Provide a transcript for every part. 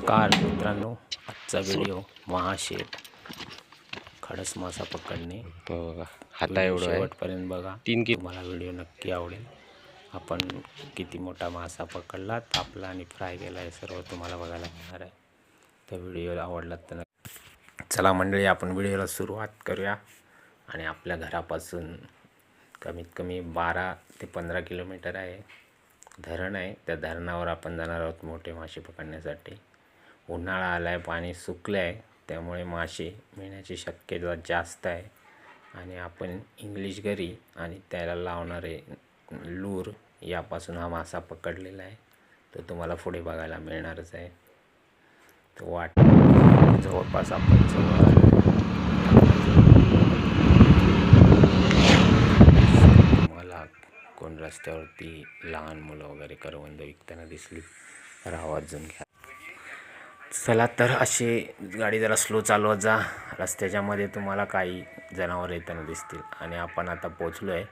नमस्कार मित्रांनो आजचा व्हिडिओ महाशेठ खडस मासा पकडणे. हो बघा हाता एवढं शेवटपर्यंत बघा तीन कि तुम्हाला व्हिडिओ नक्की आवडेल. आपण किती मोठा मासा पकडला तापला आणि फ्राय केला हे सर्व तुम्हाला बघायला मिळणार आहे. तर व्हिडिओ आवडला तर चला मंडळी आपण व्हिडिओला सुरुवात करूया. आणि आपल्या घरापासून कमीत कमी बारा ते पंधरा किलोमीटर आहे. धरण आहे. त्या धरणावर आपण जाणार आहोत मोठे मासे पकडण्यासाठी. उन्हाळा आला आहे पाणी सुकलं आहे त्यामुळे मासे मिळण्याची शक्यता जास्त आहे. आणि आपण इंग्लिश घरी आणि त्याला लावणारे लूर यापासून हा मासा पकडलेला आहे. तो तुम्हाला पुढे बघायला मिळणारच आहे. तो वाट जवळपास आपण जवळ मला कोण रस्त्यावरती लहान मुलं वगैरे करवंद विकताना दिसली तर आवाजून घ्या. चला तर अशी गाडी जरा स्लो चालवत जा. रस्त्याच्यामध्ये तुम्हाला काही जनावर येताना दिसतील. आणि आपण आता पोचलो आहे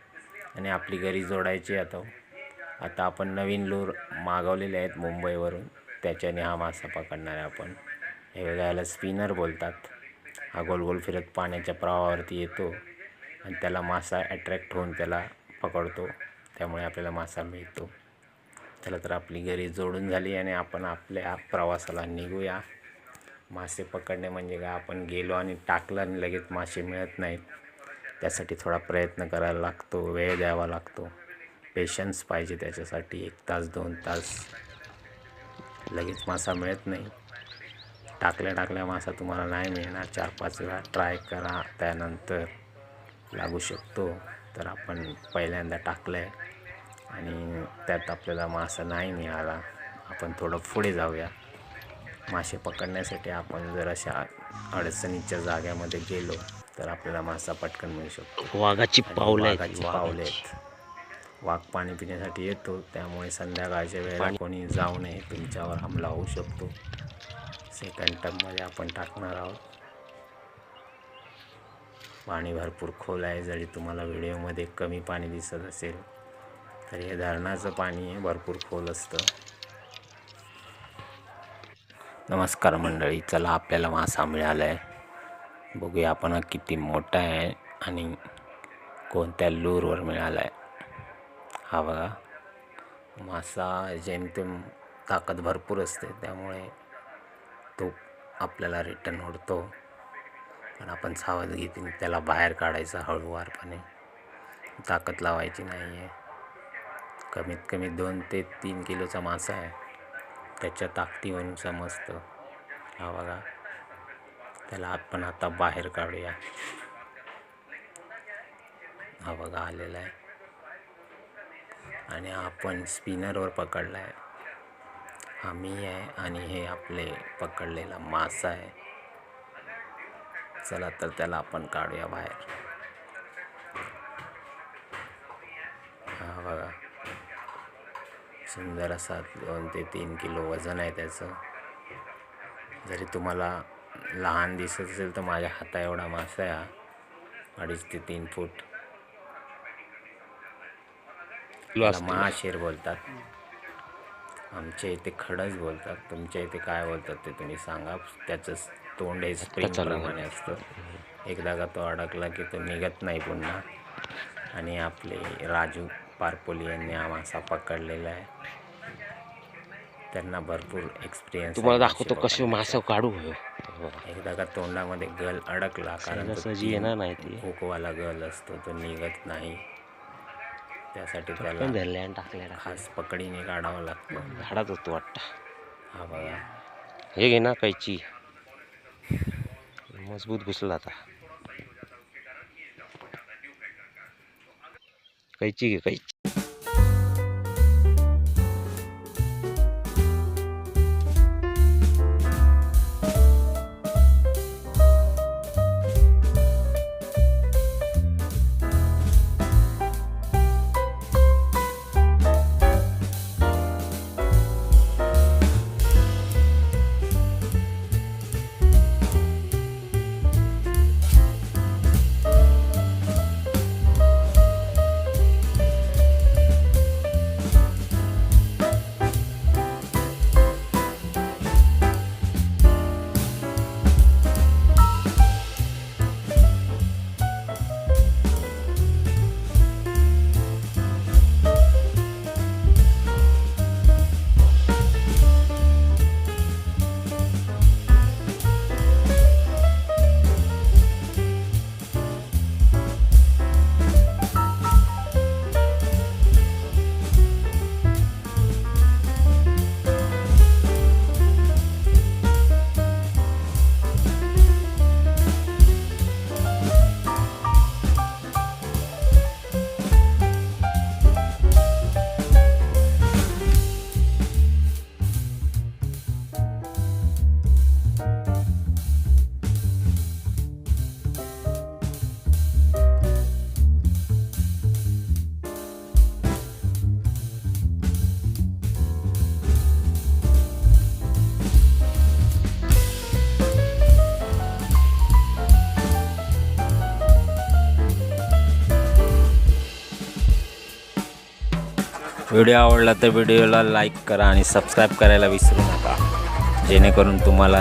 आणि आपली घरी जोडायची आता. आता आपण नवीन लूर मागवलेले आहेत मुंबईवरून. त्याच्याने हा मासा पकडणार आहे आपण. हे याला स्पिनर बोलतात. हा गोल गोल फिरत पाण्याच्या प्रवाहावरती येतो. आणि त्याला मासा अट्रॅक्ट होऊन त्याला पकडतो. त्यामुळे आपल्याला मासा मिळतो. चला तर आपली घरी जोडून झाली आणि आपण आपल्या प्रवासाला निघूया. मासे पकडणे म्हणजे काय? आपण गेलो आणि टाकलं आणि लगेच मासे मिळत नाहीत. त्यासाठी थोडा प्रयत्न करायला लागतो वेळ द्यावा लागतो. पेशन्स पाहिजे त्याच्यासाठी. एक तास दोन तास. लगेच मासा मिळत नाही. टाकल्या टाकल्या मासा तुम्हाला नाही मिळणार. चार पाच वेळा ट्राय करा. त्यानंतर लागू शकतो. तर आपण पहिल्यांदा टाकलं आहे आणि त्यात आपल्याला मासा नाही मिळाला आपण थोडं पुढे जाऊया. मासे पकडण्यासाठी आपण जर अशा अडचणीच्या जाग्यामध्ये गेलो तर आपल्याला मासा पटकन मिळू शकतो. वाघाची पावलं वाघाची पावले. आहेत. वाघ पाणी पिण्यासाठी येतो त्यामुळे संध्याकाळच्या वेळेला कोणी जाऊ नये तुमच्यावर हमला होऊ शकतो. सेकंड टर्ममध्ये आपण टाकणार आहोत. पाणी भरपूर खोल आहे जरी तुम्हाला व्हिडिओमध्ये कमी पाणी दिसत असेल तर हे धरणाचं पाणी आहे भरपूर खोल असतं. नमस्कार मंडळी चला आपल्याला मासा मिळाला आहे बघूया आपण किती मोठा आहे आणि कोणत्या लूरवर मिळाला आहे हा बघा मासा जेमतेम ताकद भरपूर असते त्यामुळे तो आपल्याला रिटर्न ओढतो पण आपण सावधगिरीने त्याला बाहेर काढायचं हळूवारपणे. ताकद लावायची नाही आहे कमीत कमी दोन ते तीन किलोचा मासा आहे. त्याच्या ताकदीवरून समजतं. हा बघा. त्याला आपण आता बाहेर काढूया. हा बघा आलेला आहे. आणि आपण स्पिनरवर पकडला आहे. हा मी आहे आणि हे आपले पकडलेला मासा आहे. चला तर त्याला आपण काढूया बाहेर. सुंदर असा दोन ते तीन किलो वजन आहे त्याचं. जरी तुम्हाला लहान दिसत असेल तर माझ्या हाता एवढा मासा आहे हा. अडीच ते तीन फूट. महाशेर बोलतात. आमच्या इथे खडच बोलतात. तुमच्या इथे काय बोलतात ते तुम्ही सांगा. त्याचं तोंड हे स्प्रिंग चालू आहे. प्रमाणे असतं. एकदा का तो अडकला की तो निघत नाही पुन्हा. आणि आपले राजू पारपोली यांनी हा मासा पकडलेला आहे. त्यांना भरपूर एक्सपिरियन्स तुम्हाला दाखवतो कसे मासा काढू हो. एकदा का तोंडामध्ये गल अडकला कारण तीन येणार नाही ते. हुकवाला गल असतो तो निघत नाही. त्यासाठी त्याला पण धरले आणि टाकले टाकले. खास पकडीने काढावं लागतं. झाडात होतो वाटतं. हा बघा. हे घे ना कैची. मजबूत घुसला आता. कैची घे व्हिडिओ आवडला तर व्हिडिओला लाईक करा आणि सबस्क्राईब करायला विसरू नका. जेणेकरून तुम्हाला